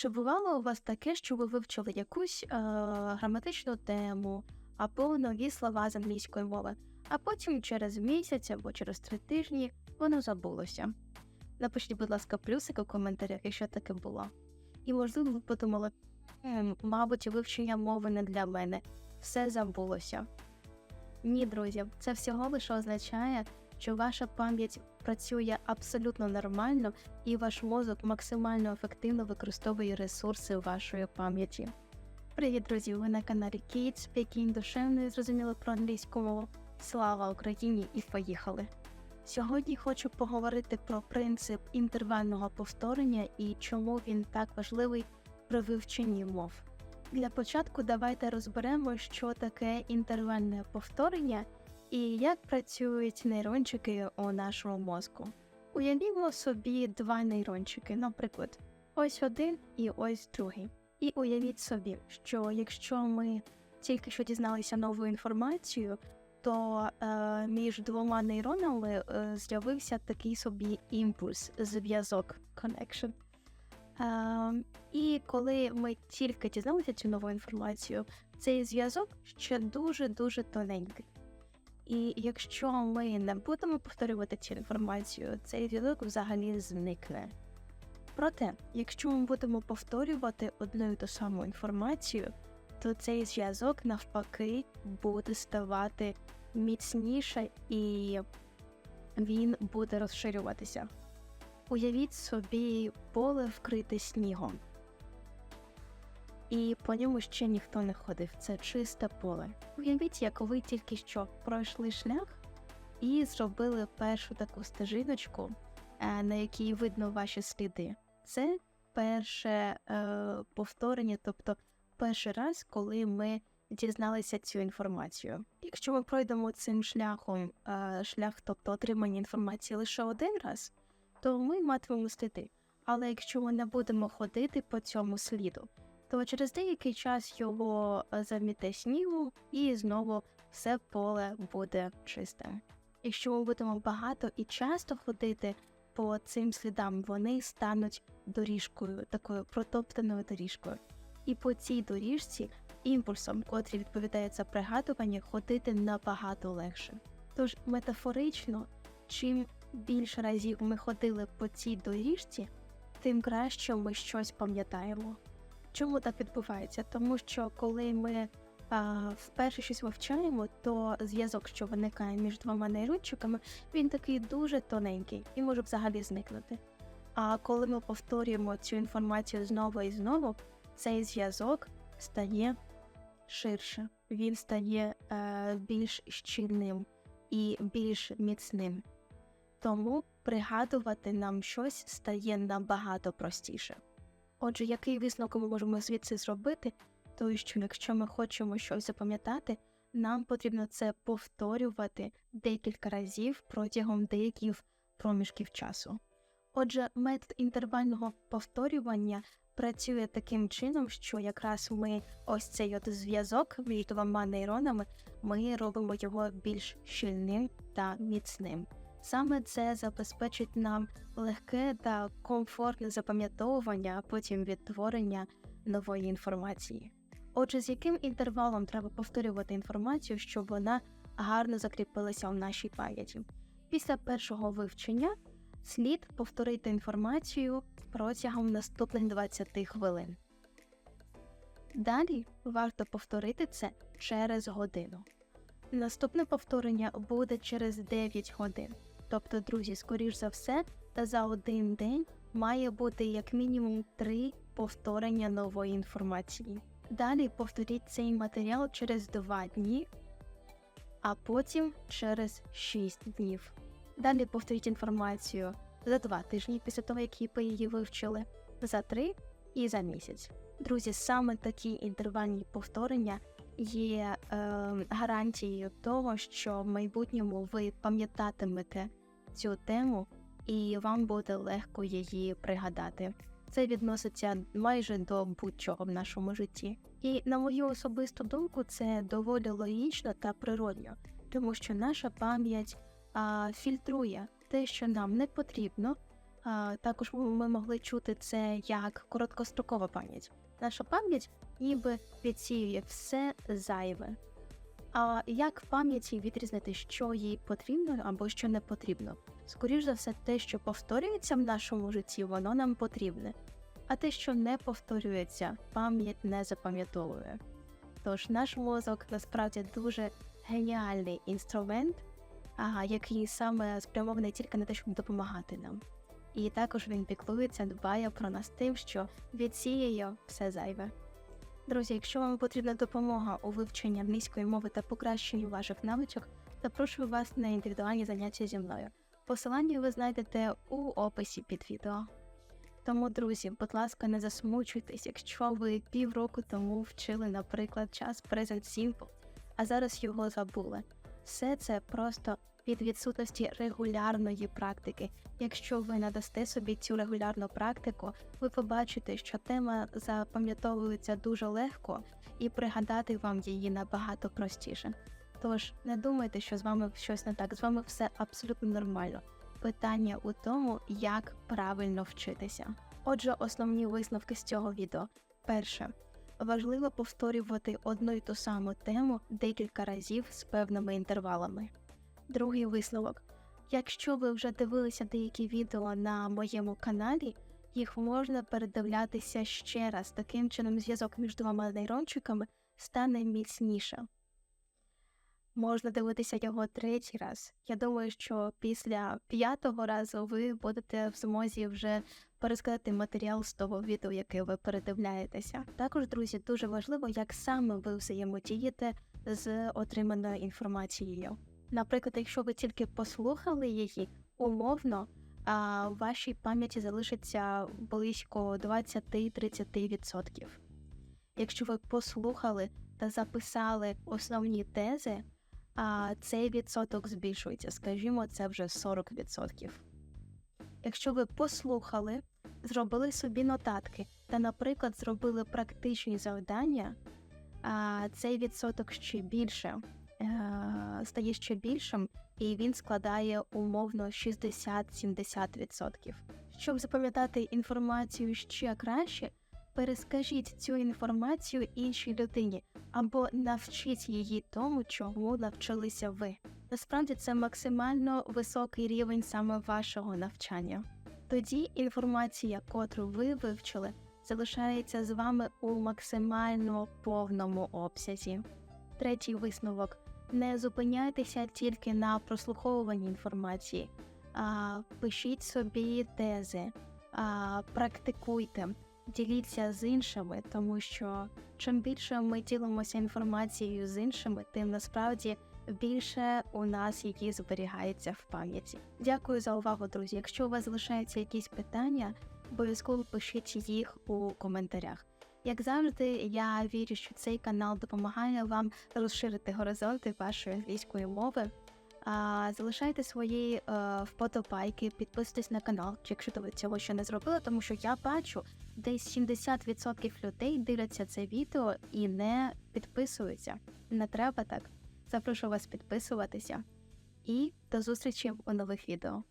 Чи бувало у вас таке, що ви вивчили якусь е, граматичну тему або нові слова з англійської мови, а потім через місяць або через три тижні воно забулося? Напишіть, будь ласка, плюсик у коментарях, якщо таке було. І можливо ви подумали, «Ем, мабуть, вивчення мови не для мене, все забулося. Ні, друзі, це всього лише означає, що ваша пам'ять працює абсолютно нормально і ваш мозок максимально ефективно використовує ресурси вашої пам'яті. Привіт, друзі! Ви на каналі Kate Speaking душевно і зрозуміло про англійську мову. Слава Україні і поїхали! Сьогодні хочу поговорити про принцип інтервального повторення і чому він так важливий при вивченні мов. Для початку давайте розберемо, що таке інтервальне повторення і як працюють нейрончики у нашому мозку. Уявімо собі два нейрончики, наприклад, ось один і ось другий. І уявіть собі, що якщо ми тільки що дізналися нову інформацію, то е, між двома нейронами е, з'явився такий собі імпульс, зв'язок connection. Е, і коли ми тільки дізналися цю нову інформацію, цей зв'язок ще дуже-дуже тоненький. І якщо ми не будемо повторювати цю інформацію, цей зв'язок взагалі зникне. Проте, якщо ми будемо повторювати одну і ту саму інформацію, то цей зв'язок навпаки буде ставати міцніше і він буде розширюватися. Уявіть собі поле вкрите снігом, і по ньому ще ніхто не ходив. Це чисте поле. Уявіть, як ви тільки що пройшли шлях і зробили першу таку стежиночку, е, на якій видно ваші сліди. Це перше е, повторення, тобто перший раз, коли ми дізналися цю інформацію. Якщо ми пройдемо цим шляхом, е, шлях, тобто отримання інформації лише один раз, то ми матимемо сліди. Але якщо ми не будемо ходити по цьому сліду, то через деякий час його е, заміте снігу і знову все поле буде чисте. Якщо ми будемо багато і часто ходити по цим слідам, вони стануть доріжкою, такою протоптаною доріжкою. І по цій доріжці імпульсом, котрий відповідає за пригадування, ходити набагато легше. Тож метафорично, чим більше разів ми ходили по цій доріжці, тим краще ми щось пам'ятаємо. Чому так відбувається? Тому що коли ми а, вперше щось вивчаємо, то зв'язок, що виникає між двома нейрончиками, він такий дуже тоненький і може взагалі зникнути. А коли ми повторюємо цю інформацію знову і знову, цей зв'язок стає ширше, він стає е, більш щільним і більш міцним. Тому пригадувати нам щось стає набагато простіше. Отже, який висновок ми можемо звідси зробити, то що якщо ми хочемо щось запам'ятати, нам потрібно це повторювати декілька разів протягом деяких проміжків часу. Отже, метод інтервального повторювання працює таким чином, що якраз ми ось цей от зв'язок між двома нейронами ми робимо його більш щільним та міцним. Саме це забезпечить нам легке та комфортне запам'ятовування, а потім відтворення нової інформації. Отже, з яким інтервалом треба повторювати інформацію, щоб вона гарно закріпилася в нашій пам'яті. Після першого вивчення слід повторити інформацію протягом наступних 20 хвилин. Далі варто повторити це через годину. Наступне повторення буде через 9 годин. Тобто, друзі, скоріш за все, та за один день має бути як мінімум 3 повторення нової інформації. Далі повторіть цей матеріал через 2 дні, а потім через 6 днів. Далі повторіть інформацію за 2 тижні після того, як ви її вивчили, за 3 і за місяць. Друзі, саме такі інтервальні повторення є е, гарантією того, що в майбутньому ви пам'ятатимете цю тему, і вам буде легко її пригадати. Це відноситься майже до будь-чого в нашому житті. І на мою особисту думку, це доволі логічно та природньо, тому що наша пам'ять а, фільтрує те, що нам не потрібно, А, також ми могли чути це як короткострокова пам'ять. Наша пам'ять ніби відсіює все зайве. А як в пам'яті відрізнити, що їй потрібно або що не потрібно? Скоріш за все, те, що повторюється в нашому житті, воно нам потрібне. А те, що не повторюється, пам'ять не запам'ятовує. Тож наш мозок насправді дуже геніальний інструмент, який саме спрямований тільки на те, щоб допомагати нам. І також він піклується, дбає про нас тим, що відсіяє все зайве. Друзі, якщо вам потрібна допомога у вивченні англійської мови та покращенню ваших навичок, запрошую вас на індивідуальні заняття зі мною. Посилання ви знайдете у описі під відео. Тому, друзі, будь ласка, не засмучуйтесь, якщо ви півроку тому вчили, наприклад, час Present Simple, а зараз його забули. Все це просто від відсутності регулярної практики. Якщо ви надасте собі цю регулярну практику, ви побачите, що тема запам'ятовується дуже легко, і пригадати вам її набагато простіше. Тож не думайте, що з вами щось не так, з вами все абсолютно нормально. Питання у тому, як правильно вчитися. Отже, основні висновки з цього відео. Перше, важливо повторювати одну й ту саму тему декілька разів з певними інтервалами. Другий висновок. Якщо ви вже дивилися деякі відео на моєму каналі, їх можна передивлятися ще раз. Таким чином зв'язок між двома нейрончиками стане міцніше. Можна дивитися його третій раз. Я думаю, що після п'ятого разу ви будете в змозі вже пересказати матеріал з того відео, яке ви передивляєтеся. Також, друзі, дуже важливо, як саме ви взаємодієте з отриманою інформацією. Наприклад, якщо ви тільки послухали її, умовно, а в вашій пам'яті залишиться близько 20-30%. Якщо ви послухали та записали основні тези, а цей відсоток збільшується, скажімо, це вже 40%. Якщо ви послухали, зробили собі нотатки та, наприклад, зробили практичні завдання, а цей відсоток ще більше стає ще більшим, і він складає умовно 60-70%. Щоб запам'ятати інформацію ще краще, перескажіть цю інформацію іншій людині або навчіть її тому, чому навчилися ви. Насправді це максимально високий рівень саме вашого навчання. Тоді інформація, котру ви вивчили, залишається з вами у максимально повному обсязі. Третій висновок: не зупиняйтеся тільки на прослуховуванні інформації, а пишіть собі тези, а практикуйте, діліться з іншими, тому що чим більше ми ділимося інформацією з іншими, тим насправді більше у нас її зберігається в пам'яті. Дякую за увагу, друзі. Якщо у вас залишаються якісь питання, обов'язково пишіть їх у коментарях. Як завжди, я вірю, що цей канал допомагає вам розширити горизонти вашої англійської мови. А, залишайте свої е, вподобайки, підписуйтесь на канал, якщо ви цього ще не зробили, тому що я бачу, десь 70% людей дивляться це відео і не підписуються. Не треба так. Запрошую вас підписуватися. І до зустрічі у нових відео.